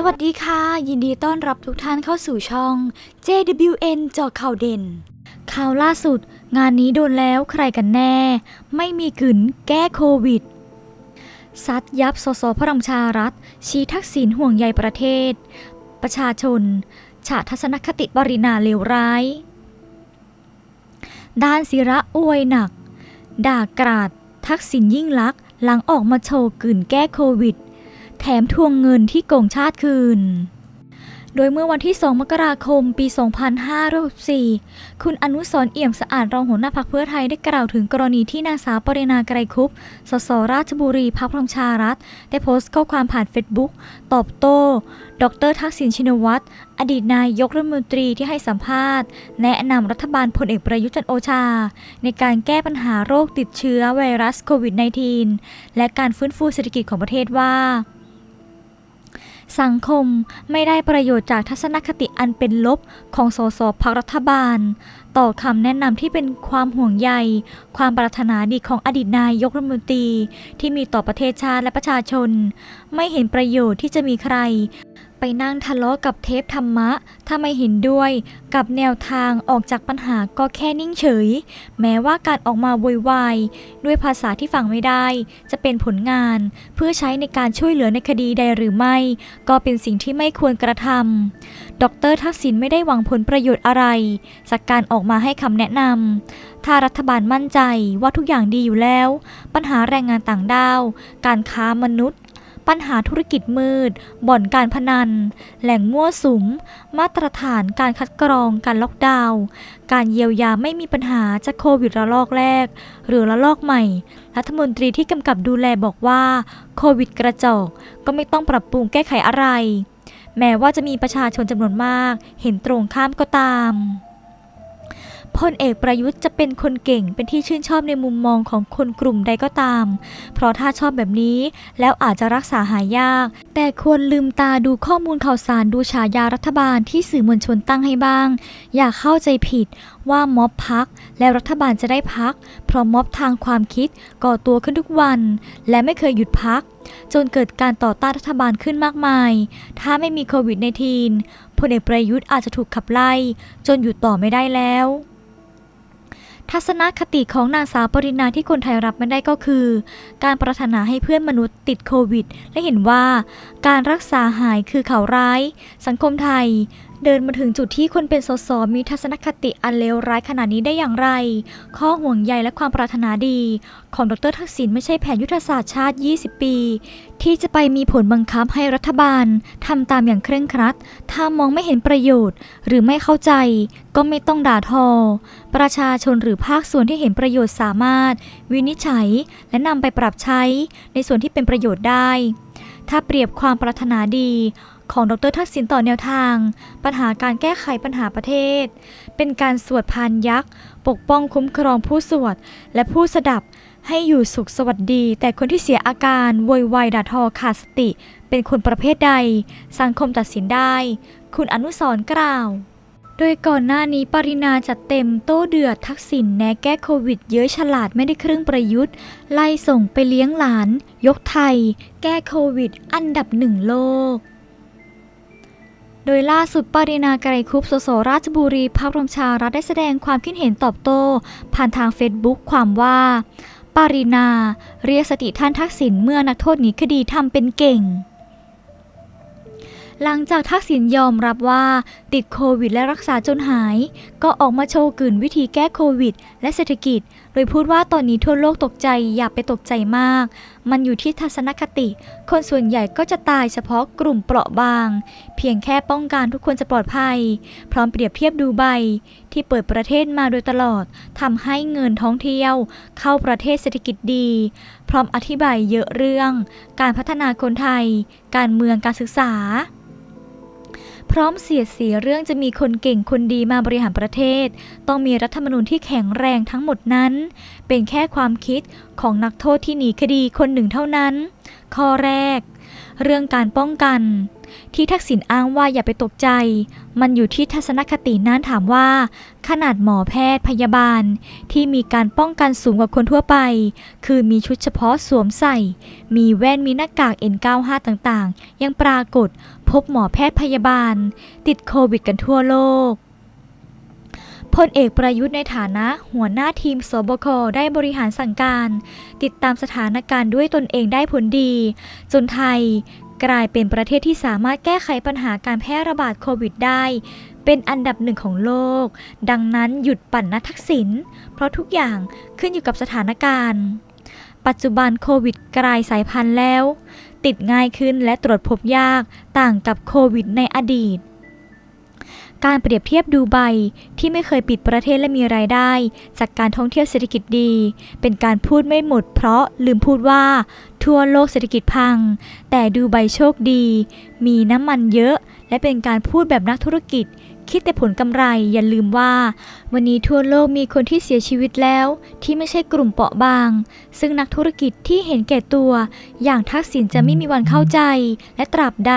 สวัสดีค่ะ ยินดีต้อนรับทุกท่านเข้าสู่ช่อง JWN เจาข่าวเด่น ข่าวล่าสุด งานนี้โดนแล้วใครกันแน่ ไม่มีกึนแก้โควิด ซัดยับสสพลังประชารัฐ ชี้ทักษิณห่วงใยประเทศ ประชาชน ฉาทัศนคติปรินาเลวร้าย ด้านศิระอวยหนัก ด่ากราด ทักษิณยิ่งลักษณ์หลังออกมาโชว์กึ่นแก้โควิด แถมทวงเงินที่โกงชาติคืน โดยเมื่อวันที่ 2 มกราคม ปี 2564 คุณอนุสรเอี่ยมสะอาดรองหัวหน้าพักเพื่อไทยได้กล่าวถึงกรณีที่นางสาวปรินาไกรคุป สสราชบุรีพักพลังชารัฐ ได้โพสต์ข้อความผ่านเฟซบุ๊กตอบโต้ ดรทักษิณชินวัตร อดีตนายกรัฐมนตรีที่ให้สัมภาษณ์ แนะนำรัฐบาลพลเอกประยุทธ์จันโอชา ในการแก้ปัญหาโรคติดเชื้อไวรัสโควิด -19 และการฟื้นฟูเศรษฐกิจของประเทศว่า สังคมไม่ได้ประโยชน์จากทัศนคติอันเป็นลบของสสพักรัฐบาล ต่อคำแนะนำที่เป็นความห่วงใย ความปรารถนาดีของอดีตนายกรัฐมนตรีที่มีต่อประเทศชาติและประชาชน ไม่เห็นประโยชน์ที่จะมีใคร ไปนั่งทะเลาะกับเทปธรรมะ ถ้าไม่เห็นด้วยกับแนวทางออกจากปัญหาก็แค่นิ่งเฉย แม้ว่าการออกมาโวยวายด้วยภาษาที่ฟังไม่ได้ จะเป็นผลงาน เพื่อใช้ในการช่วยเหลือในคดีใดหรือไม่ ก็เป็นสิ่งที่ไม่ควรกระทำดรทักษิณไม่ได้หวังผลประโยชน์อะไร จากการออกมาให้คำแนะนำถ้ารัฐบาลมั่นใจว่าทุกอย่างดีอยู่แล้ว ปัญหาแรงงานต่างด้าว การค้ามนุษย์ ปัญหาธุรกิจมืด บ่อนการพนัน แหล่งมั่วสุม มาตรฐานการคัดกรองการล็อกดาวน์การเยียวยาไม่มีปัญหาจากโควิดระลอกแรก หรือระลอกใหม่ รัฐมนตรีที่กำกับดูแลบอกว่าโควิดกระจอกก็ไม่ต้องปรับปรุงแก้ไขอะไร แม้ว่าจะมีประชาชนจำนวนมาก เห็นตรงข้ามก็ตาม พลเอกประยุทธ์จะเป็นคนเก่งเป็นที่ชื่นชอบในมุมมองของคนกลุ่มใดก็ตาม เพราะถ้าชอบแบบนี้แล้วอาจจะรักษาหายาก แต่ควรลืมตาดูข้อมูลข่าวสารดูฉายารัฐบาลที่สื่อมวลชนตั้งให้บ้าง อย่าเข้าใจผิดว่าม็อบพักแล้วรัฐบาลจะได้พัก เพราะม็อบทางความคิดก่อตัวขึ้นทุกวัน และไม่เคยหยุดพัก จนเกิดการต่อต้านรัฐบาลขึ้นมากมาย ถ้าไม่มีโควิด -19 พลเอกประยุทธ์อาจจะถูกขับไล่ จนหยุดต่อไม่ได้แล้ว ทัศนคติของนางสาวปรินาที่คนไทยรับไม่ได้ก็คือ การปรารถนาให้เพื่อนมนุษย์ติดโควิด และเห็นว่า การรักษาหายคือข่าวร้าย สังคมไทย เดินมาถึงจุดที่คนเป็นสสมีทัศนคติอันเลวร้ายขนาดนี้ได้อย่างไร ข้อห่วงใยและความปรารถนาดี ของดรทักษิณไม่ใช่แผนยุทธศาสตร์ชาติ 20 ปี ที่จะไปมีผลบังคับให้รัฐบาลทำตามอย่างเคร่งครัด ถ้ามองไม่เห็นประโยชน์ หรือไม่เข้าใจ ก็ไม่ต้องด่าทอ ประชาชนหรือภาคส่วนที่เห็นประโยชน์สามารถ วินิจฉัย และนำไปปรับใช้ ในส่วนที่เป็นประโยชน์ได้ ถ้าเปรียบความปรารถนาดี ของดรทักษิณต่อแนวทาง ปัญหาการแก้ไขปัญหาประเทศ เป็นการสวดพานยักษ์ ปกป้องคุ้มครองผู้สวด และผู้สดับให้อยู่สุขสวัสดี แต่คนที่เสียอาการโวยวายด่าทอขาดสติ เป็นคนประเภทใด สังคมตัดสินได้ คุณอนุสรกล่าว โดยก่อนหน้านี้ปรินาจัดเต็มโต้เดือดทักษิณแนแก้โควิด เยอะฉลาดไม่ได้ครึ่งประยุทธ์ ไล่ส่งไปเลี้ยงหลาน ยกไทย แก้โควิด อันดับหนึ่งโลก โดยล่าสุดปรินาไกรคุปสสราชบุรีพักรมชารัฐได้แสดงความคิดเห็นตอบโต้ ผ่านทางเฟซบุ๊กความว่าปรินา เรียกสติท่านทักษิณเมื่อนักโทษหนีคดีทำเป็นเก่ง หลังจากทักษิณยอมรับว่า ติดโควิดและรักษาจนหาย ก็ออกมาโชว์กลืนวิธีแก้โควิด และเศรษฐกิจ โดยพูดว่าตอนนี้ทั่วโลกตกใจอย่าไปตกใจมาก มันอยู่ที่ทัศนคติ คนส่วนใหญ่ก็จะตายเฉพาะกลุ่มเปราะบาง เพียงแค่ป้องกันทุกคนจะปลอดภัย พร้อมเปรียบเทียบดูใบ ที่เปิดประเทศมาโดยตลอดทำให้เงินท่องเที่ยว เข้าประเทศเศรษฐกิจดี พร้อมอธิบายเยอะเรื่อง การพัฒนาคนไทย การเมืองการศึกษา พร้อมเสียดสีเรื่องจะมีคนเก่งคนดีมาบริหารประเทศ ต้องมีรัฐธรรมนูญที่แข็งแรงทั้งหมดนั้น เป็นแค่ความคิดของนักโทษที่หนีคดีคนหนึ่งเท่านั้น ข้อแรก เรื่องการป้องกัน ที่ทักษิณอ้างว่าอย่าไปตกใจ มันอยู่ที่ทัศนคตินั้นถามว่า ขนาดหมอแพทย์พยาบาล ที่มีการป้องกันสูงกว่าคนทั่วไป คือมีชุดเฉพาะสวมใส่ มีแว่นมีหน้ากาก N95 ต่างๆ ยังปรากฏพบหมอแพทย์พยาบาล ติดโควิดกันทั่วโลกพลเอกประยุทธ์ในฐานะหัวหน้าทีมสบคได้บริหารสั่งการ ติดตามสถานการณ์ด้วยตนเองได้ผลดี จนไทย กลายเป็นประเทศที่สามารถแก้ไขปัญหาการแพร่ระบาดโควิดได้ เป็นอันดับหนึ่งของโลก ดังนั้นหยุดปั่นนัทักษิณเพราะทุกอย่างขึ้นอยู่กับสถานการณ์ ปัจจุบันโควิดกลายสายพันธุ์แล้ว ติดง่ายขึ้นและตรวจพบยากต่างกับโควิดในอดีต การเปรียบเทียบดูไบที่ไม่เคยปิดประเทศและมีรายได้ จากการท่องเที่ยวเศรษฐกิจดี เป็นการพูดไม่หมดเพราะลืมพูดว่า ทั่วโลกเศรษฐกิจพัง แต่ดูไบโชคดี มีน้ำมันเยอะ และเป็นการพูดแบบนักธุรกิจ คิดแต่ผลกำไรอย่าลืมว่า วันนี้ทั่วโลกมีคนที่เสียชีวิตแล้ว ที่ไม่ใช่กลุ่มเปราะบาง ซึ่งนักธุรกิจที่เห็นแก่ตัว อย่างทักษิณจะไม่มีวันเข้าใจ และตราบใด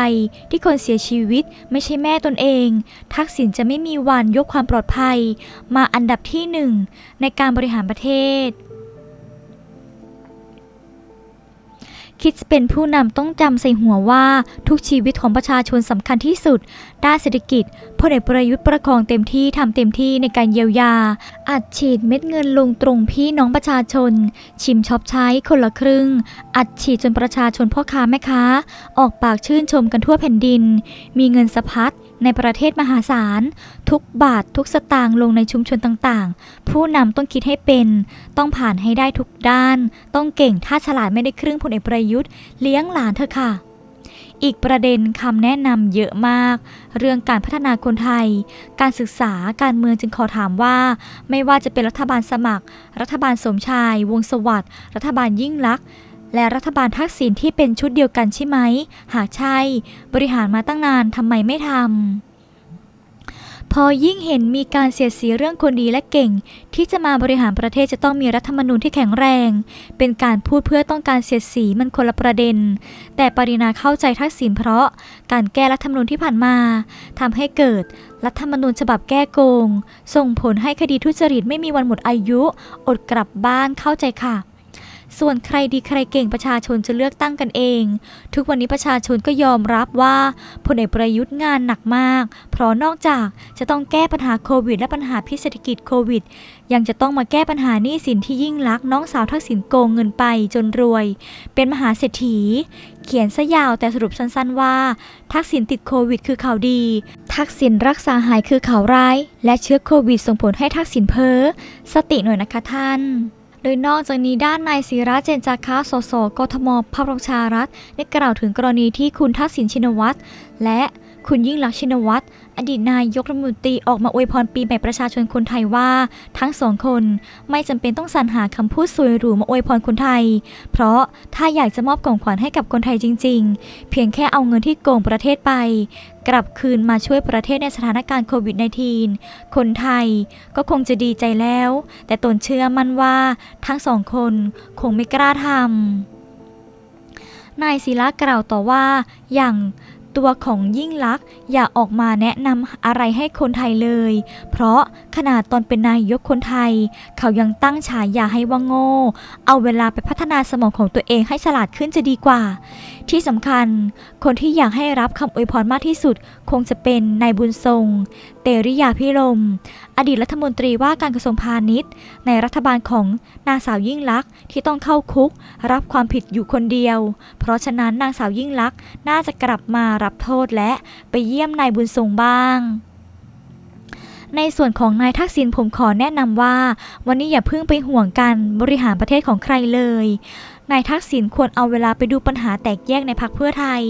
ที่คนเสียชีวิตไม่ใช่แม่ตนเอง ทักษิณจะไม่มีวันยกความปลอดภัย มาอันดับที่หนึ่งในการบริหารประเทศ คิดจะเป็นผู้นำต้องจำใส่หัวว่าทุกชีวิตของประชาชนสำคัญที่สุด ด้านเศรษฐกิจพลเอกประยุทธ์ประคองเต็มที่ทำเต็มที่ในการเยียวยา อัดฉีดเม็ดเงินลงตรงพี่น้องประชาชน ชิมช็อปใช้คนละครึ่ง อัดฉีดจนประชาชนพ่อค้าแม่ค้า ออกปากชื่นชมกันทั่วแผ่นดิน มีเงินสะพัด ในประเทศมหาศาล ทุกบาททุกสตางค์ลงในชุมชนต่างๆ ผู้นำต้องคิดให้เป็น ต้องผ่านให้ได้ทุกด้าน ต้องเก่งถ้าฉลาดไม่ได้ครึ่งพลเอกประยุทธ์เลี้ยงหลานเธอะค่ะ อีกประเด็นคำแนะนำเยอะมาก เรื่องการพัฒนาคนไทย การศึกษาการเมืองจึงขอถามว่า ไม่ว่าจะเป็นรัฐบาลสมัคร รัฐบาลสมชาย วงสวัสดิ์รัฐบาลยิ่งลักษณ์ และรัฐบาลทักษิณที่เป็นชุดเดียวกันใช่ไหม หากใช่ บริหารมาตั้งนานทำไมไม่ทำ พอยิ่งเห็นมีการเสียดสีเรื่องคนดีและเก่ง ที่จะมาบริหารประเทศจะต้องมีรัฐธรรมนูญที่แข็งแรง เป็นการพูดเพื่อต้องการเสียดสีมันคนละประเด็น แต่ปรินาเข้าใจทักษิณเพราะการแก้รัฐธรรมนูญที่ผ่านมาทำให้เกิดรัฐธรรมนูญฉบับแก้โกง ส่งผลให้คดีทุจริตไม่มีวันหมดอายุ อดกลับบ้านเข้าใจค่ะ ส่วนใครดีใครเก่งประชาชนจะเลือกตั้งกันเอง ทุกวันนี้ประชาชนก็ยอมรับว่าพลเอกประยุทธ์งานหนักมาก เพราะนอกจากจะต้องแก้ปัญหาโควิด และปัญหาพิเศรษฐกิจโควิด ยังจะต้องมาแก้ปัญหาหนี้สินที่ยิ่งลักน้องสาวทักษิณโกงเงินไปจนรวย เป็นมหาเศรษฐี เขียนซะยาวแต่สรุปสั้นๆว่า ทักษิณติดโควิดคือข่าวดี ทักษิณรักษาหายคือข่าวร้าย และเชื้อโควิดส่งผลให้ทักษิณเพ้อสติหน่อยนะคะท่าน โดยนอกจากนี้ด้านนายศิระเจนจาคะสสกทมพลังประชารัฐได้กล่าวถึงกรณีที่คุณทักษิณชินวัตรและ คุณยิ่งลักษณ์ชินวัตร อดีตนายกรัฐมนตรีออกมาอวยพรปีใหม่ประชาชนคนไทยว่า ทั้งสองคนไม่จำเป็นต้องสรรหาคำพูดสวยหรูมาอวยพรคนไทย เพราะถ้าอยากจะมอบของขวัญให้กับคนไทยจริง ๆ เพียงแค่เอาเงินที่โกงประเทศไป กลับคืนมาช่วยประเทศในสถานการณ์โควิด -19 คนไทยก็คงจะดีใจแล้ว แต่ตนเชื่อมั่นว่าทั้งสองคนคงไม่กล้าทำนายศิระกล่าวต่อว่าอย่าง ตัวของยิ่งลักษณ์อย่าออกมาแนะนำอะไรให้คนไทยเลย เพราะขนาดตอนเป็นนายกคนไทย เขายังตั้งฉายาให้ว่าโง่ เอาเวลาไปพัฒนาสมองของตัวเองให้ฉลาดขึ้นจะดีกว่าที่สำคัญ คนที่อยากให้รับคำอวยพรมากที่สุด คงจะเป็นนายบุญทรง เตริยาพิรม อดีตรัฐมนตรีว่าการกระทรวงพาณิชย์ ในรัฐบาลของนางสาวยิ่งลักษณ์ที่ต้องเข้าคุก รับความผิดอยู่คนเดียว เพราะฉะนั้นนางสาวยิ่งลักษณ์น่าจะกลับมารับโทษและไปเยี่ยมนายบุญทรงบ้างในส่วนของนายทักษิณผมขอแนะนำว่า วันนี้อย่าเพิ่งไปห่วงการบริหารประเทศของใครเลย นายทักษิณควรเอาเวลาไปดูปัญหาแตกแยกในพรรคเพื่อไทย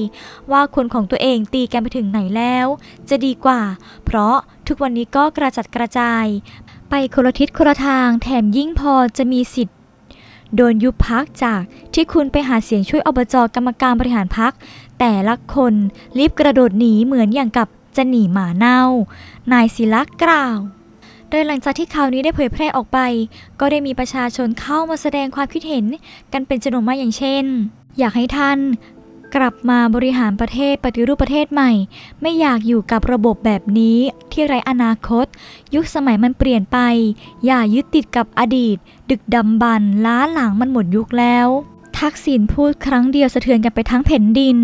ว่าคนของตัวเองตีกันไปถึงไหนแล้ว จะดีกว่า เพราะทุกวันนี้ก็กระจัดกระจาย ไปคนละทิศคนละทางแถมยิ่งพอจะมีสิทธิ์โดนยุบพักจากที่คุณไปหาเสียงช่วยอบจกรรมการบริหารพัก แต่ละคนรีบกระโดดหนีเหมือนอย่างกับจะหนีหมาเน่า นายศิลักษ์กล่าว โดยหลังจากที่ข่าวนี้ได้เผยแพร่ออกไป ก็ได้มีประชาชนเข้ามาแสดงความคิดเห็นกันเป็นจำนวนมากอย่างเช่น อยากให้ท่านกลับมาบริหารประเทศปฏิรูปประเทศใหม่ ไม่อยากอยู่กับระบบแบบนี้ที่ไร้อนาคต ยุคสมัยมันเปลี่ยนไป อย่ายึดติดกับอดีต ดึกดำบรรล้าหลังมันหมดยุคแล้ว ทักษิณพูดครั้งเดียวสะเทือนกันไปทั้งแผ่นดิน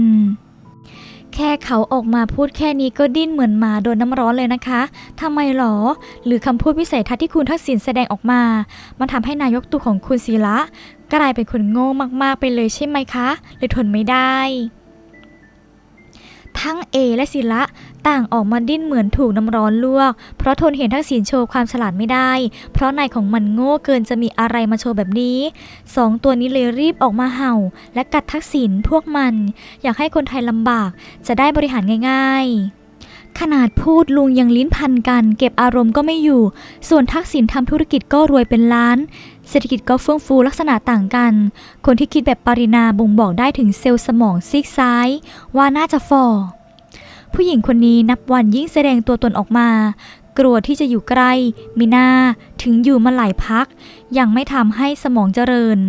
แค่เขาออกมาพูดแค่นี้ก็ดิ้นเหมือนหมาโดนน้ำร้อนเลยนะคะทำไมหรอ หรือคำพูดวิสัยทัศน์ที่คุณทักษิณแสดงออกมา มันทำให้นายกตู่ของคุณศิระกลายเป็นคนโง่มากๆไปเลยใช่ไหมคะเลยทนไม่ได้ ทั้งเอและศิระต่างออกมาดิ้นเหมือนถูกน้ำร้อนลวก เพราะทนเห็นทักษิณโชว์ความฉลาดไม่ได้ เพราะนายของมันโง่เกินจะมีอะไรมาโชว์แบบนี้สองตัวนี้เลยรีบออกมาเห่า และกัดทักษิณพวกมัน อยากให้คนไทยลำบากจะได้บริหารง่าย ๆขนาดพูดลุงยังลิ้นพันกัน เก็บอารมณ์ก็ไม่อยู่ ส่วนทักษิณทำธุรกิจก็รวยเป็นล้าน เศรษฐกิจก็เฟื่องฟูลักษณะต่างกัน คนที่คิดแบบปรินาบ่งบอกได้ถึงเซลล์สมองซีกซ้าย ว่าน่าจะฟอผู้หญิงคนนี้นับวันยิ่งแสดงตัวตนออกมา กลัวที่จะอยู่ใกล้ มีหน้า ถึงอยู่มาหลายพัก ยังไม่ทำให้สมองเจริญ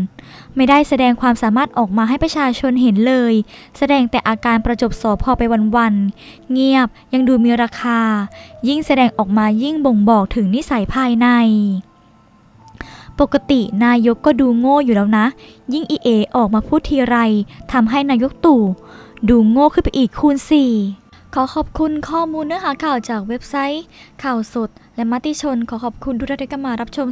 ไม่ได้แสดงความสามารถออกมาให้ประชาชนเห็นเลย แสดงแต่อาการประจบสอพอไปวันๆ เงียบยังดูมีราคา ยิ่งแสดงออกมายิ่งบ่งบอกถึงนิสัยภายใน ปกตินายกก็ดูโง่อยู่แล้วนะ ยิ่งอีเอออกมาพูดทีไรทำให้นายกตู่ดูโง่ขึ้นไปอีกคูณสี่ขอขอบคุณข้อมูลเนื้อหาข่าวจากเว็บไซต์ ข่าวสด และมติชนขอขอบคุณทุกท่านที่เข้ามารับชม